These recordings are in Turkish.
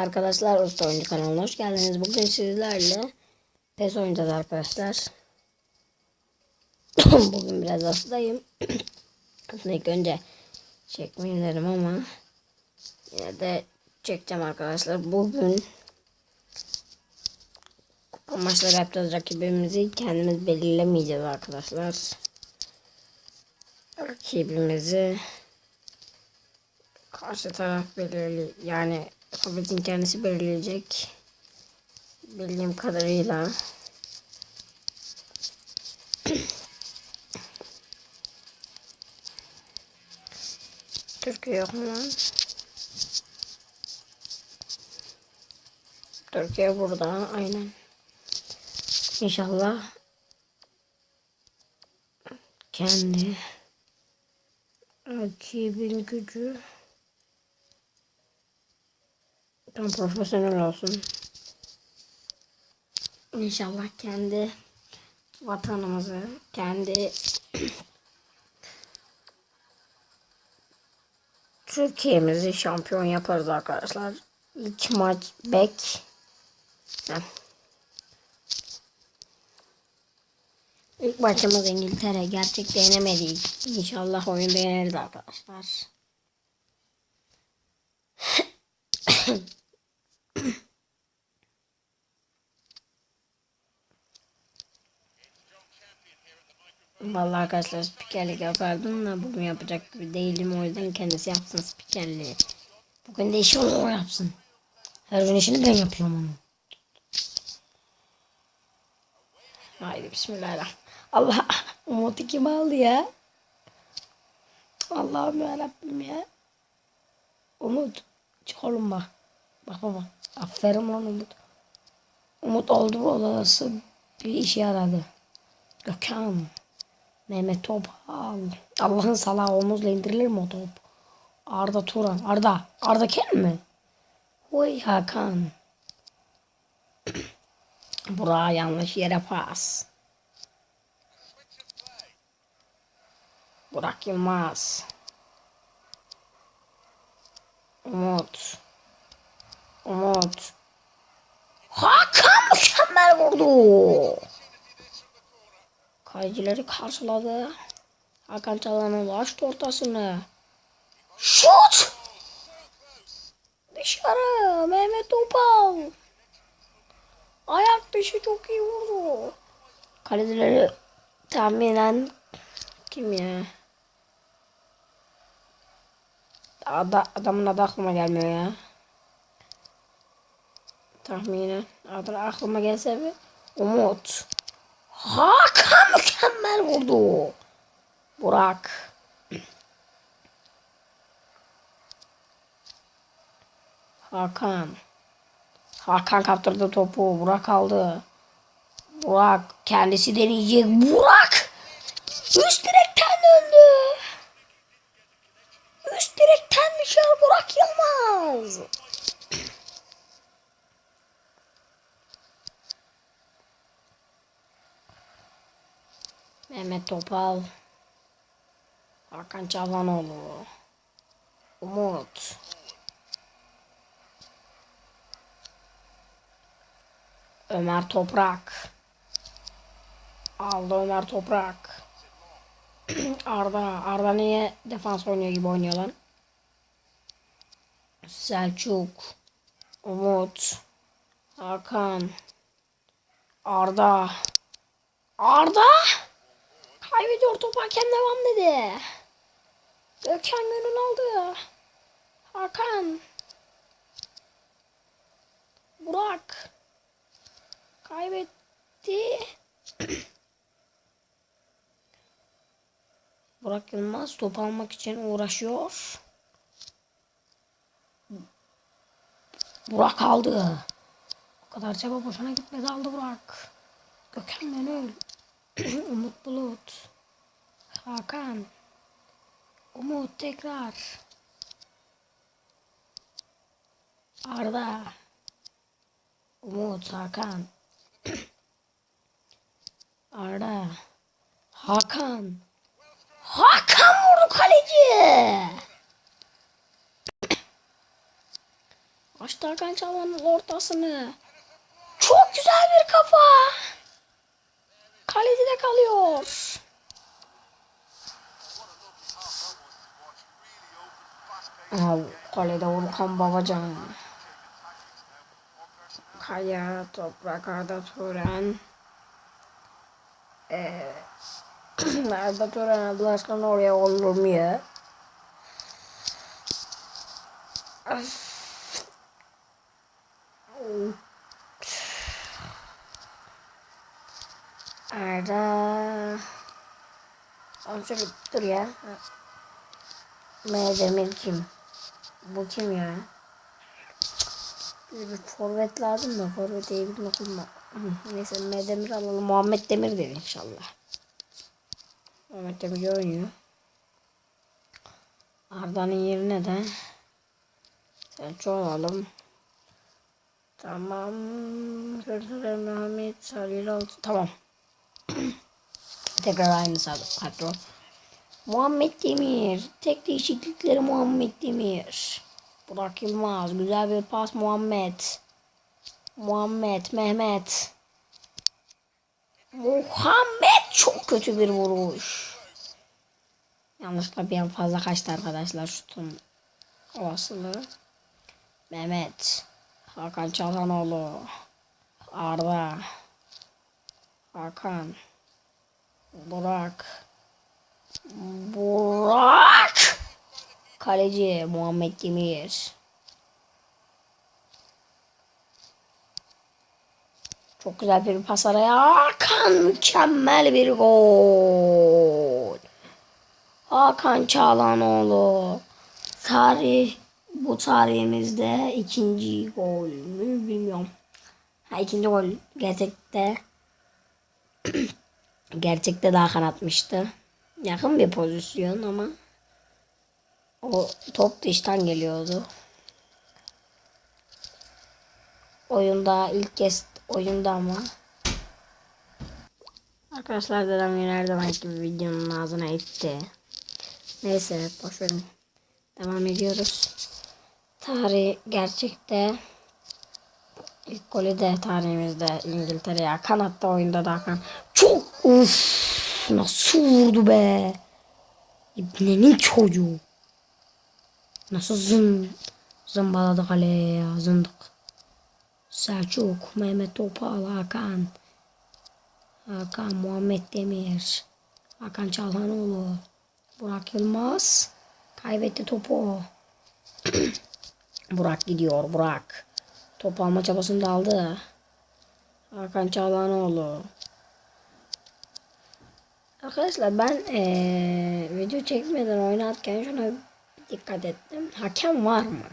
arkadaşlar. Usta Oyuncu kanalına hoş geldiniz. Bugün sizlerle PES oynayacağız arkadaşlar. Bugün biraz hastayım. Aslında ilk önce çekmeyeyim dedim ama yine de çekeceğim arkadaşlar. Bugün kupa maçları yapacağız. Rakibimizi kendimiz belirlemeyeceğiz arkadaşlar. Rakibimizi karşı taraf belirli yani Hobbit'in kendisi belirleyecek bildiğim kadarıyla Türkiye yok mu? Türkiye burada aynen. İnşallah kendi rakibin gücü tam profesyonel olsun. İnşallah kendi vatanımızı, kendi Türkiye'mizi şampiyon yaparız arkadaşlar. İlk maç bek. İlk maçımız İngiltere. Gerçekten yenemedik. İnşallah oyunda yeneriz arkadaşlar. Vallahi arkadaşlar spikerlik yapardım da bugün yapacak gibi değilim o yüzden kendisi yapsın spikerliği. Bugün de işi onu o yapsın. Her gün işini ben yapıyorum onu. Haydi bismillahirrahmanirrahim. Allah Umut'u kim aldı ya? Allah'ım yarabbim ya. Umut çık oğlum bak. Bak baba. Aferin lan Umut. Umut oldu mu olası bir işe yaradı. Gökhan. Mehmet Topal. Allah'ın salağı omuzla indirilir mi o top? Arda Turan. Arda. Arda Ken mi? Oy Hakan. Burak yanlış yere pas. Burak Yılmaz. Umut. Umut. Hakan mükemmel vurdu. Kayıcıları karşıladı. Hakan Çalhanoğlu açtı ortasını. Şut! Dışarı Mehmet Topal. Ayak dışı çok iyi vurdu. Kalecileri tahminen kim ya? Ada, adamın adı aklıma gelmiyor ya. Tahminen adı aklıma gelse bir Umut. Hakan mükemmel vurdu. Burak. Hakan. Hakan kaptırdı topu. Burak aldı. Burak kendisi deneyecek. Burak. Üst direkten döndü. Üst direkten Michel Burak Yılmaz. Mehmet Topal. Hakan Çalhanoğlu. Umut. Ömer Toprak. Aldı Ömer Toprak. Arda. Arda niye defans oynuyor gibi oynuyor lan? Selçuk. Umut. Hakan. Arda. Arda. Kaybediyor topu hakem devam dedi. Gökhan Gönül aldı. Hakan. Burak. Kaybetti. Burak Yılmaz top almak için uğraşıyor. Burak aldı. O kadar çaba boşuna gitmedi aldı Burak. Gökhan Gönül. Umut Bulut. Hakan. Umut tekrar. Arda. Umut Hakan. Arda. Hakan. Hakan vurdu kaleci. Açtı Hakan Çalhan'ın ortasını. Çok güzel bir kafa. Kalecide kalıyor. Aa, kalede Volkan Babacan. Kaya, Toprak, Arda Turan. Ee, Arda Turan Allah aşkına oraya olur mu ya? Arda. Oğlum şöyle dur ya. Medemir kim? Bu kim ya? Bize bir forvet lazım da forvet iyi bir okulma. Neyse Medemir alalım. Muhammed Demir dedi inşallah. Muhammed Demir oynuyor. Arda'nın yerine de Selçuk alalım. Tamam. Hırsızlar Muhammed Salih altı. Tamam. Tekrar aynı kadro. Muhammed Demir. Tek değişiklikleri Muhammed Demir. Burak Yılmaz. Güzel bir pas Muhammed. Muhammed. Mehmet. Muhammed çok kötü bir vuruş. Yanlışlıkla bir an fazla kaçtı arkadaşlar şutun olasılığı. Mehmet. Hakan Çalhanoğlu. Arda. Hakan. Burak. Burak. Kaleci Muhammed Demir. Çok güzel bir pas araya. Hakan mükemmel bir gol. Hakan Çağlanoğlu. Tarih bu tarihimizde ikinci gol mü bilmiyorum. Ha ikinci gol gerçekte gerçekte daha kanatmıştı. Yakın bir pozisyon ama o top dıştan geliyordu. Oyunda ilk kez oyunda ama Arkadaşlar dedem yine her zamanki videonun ağzına etti. Neyse boşverin. Devam ediyoruz. Tarih gerçekte ilk golü de tarihimizde İngiltere'ye kanatta oyunda da Hakan. Çok uf nasıl vurdu be. İbnenin çocuğu. Nasıl zın zımbaladı kaleye zındık. Selçuk, Mehmet Topal, Hakan. Hakan, Muhammed Demir. Hakan Çalhanoğlu. Burak Yılmaz. Kaybetti topu. Burak gidiyor. Burak. Top alma çabasını da aldı. Hakan Çağlanoğlu. Arkadaşlar ben ee, video çekmeden oynarken şuna dikkat ettim. Hakem var mı?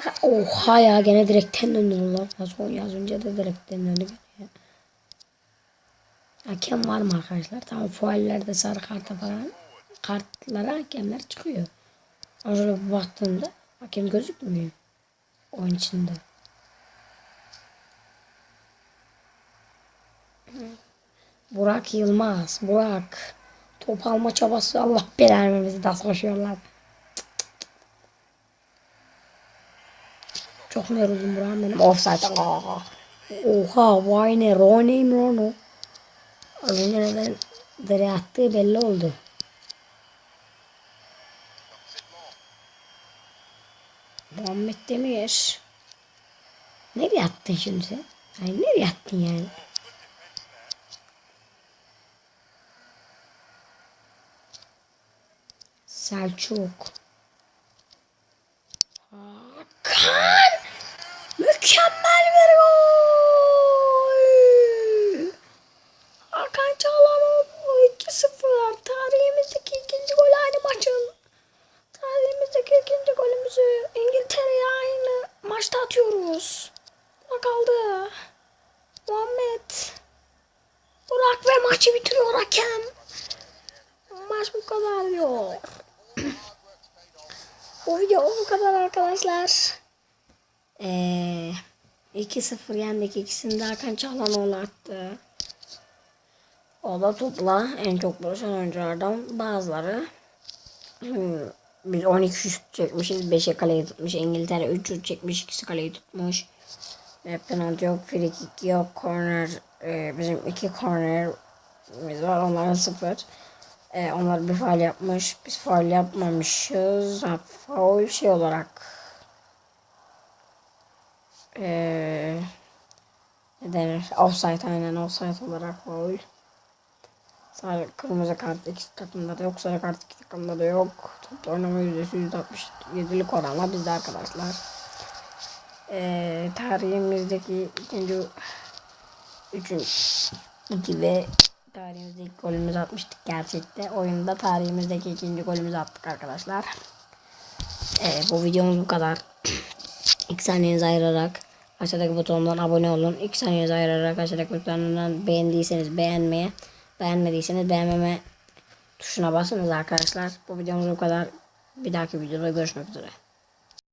Ha, Oha ya gene direkten döndürdüler. Nasıl oynuyor az önce de direkten döndü. Hakem var mı arkadaşlar? Tamam fuallerde sarı karta falan kartlara hakemler çıkıyor. Ama şöyle baktığımda hakem gözükmüyor. Oyun içinde. Burak Yılmaz. Burak. Top alma çabası Allah belanı nasıl koşuyorlar. Çok yoruldum Burak'ım benim? Offside. Oha vay ne Roney mi Rono? Az önce neden dere attığı belli oldu. Muhammed Demir. Nereye attın şimdi sen? Ay nereye attın yani? Selçuk. Hakan. Mükemmel bir gol. Hakan Çalhanoğlu 2-0. Tarihimizdeki ikinci gol aynı maçın. Tarihimizdeki ikinci golümüzü İngiltere'ye aynı maçta atıyoruz. Bak aldı. Muhammed. Burak ve maçı bitiriyor hakem. Maç bu kadar diyor. Bu video bu kadar arkadaşlar. Ee, 2-0 yendik. İkisini de Hakan Çağlanoğlu attı. O da topla en çok buluşan oyunculardan bazıları. Hmm, Biz 12 şut çekmişiz. 5'e kaleyi tutmuş. İngiltere 3 şut çekmiş. ikisi kaleyi tutmuş. E, penaltı yok. Free kick yok. Corner. e, bizim iki cornerimiz var. Onların sıfır. E, onlar bir faul yapmış. Biz faul yapmamışız. Ha, faul şey olarak. E, ne denir? Offside aynen offside olarak faul. Sarı kırmızı kart iki takımda da yok. Sarı kart iki takımda da yok. Toplu oynama yüzdesi %67'lik oranla bizde arkadaşlar. Ee, tarihimizdeki ikinci üçün iki ve tarihimizde ilk golümüzü atmıştık gerçekte. Oyunda tarihimizdeki ikinci golümüzü attık arkadaşlar. Ee, bu videomuz bu kadar. İlk saniyenizi ayırarak aşağıdaki butondan abone olun. İlk saniyenizi ayırarak aşağıdaki butonundan beğendiyseniz beğenmeye, beğenmediyseniz beğenmeme tuşuna basınız arkadaşlar. Bu videomuz bu kadar. Bir dahaki videoda görüşmek üzere.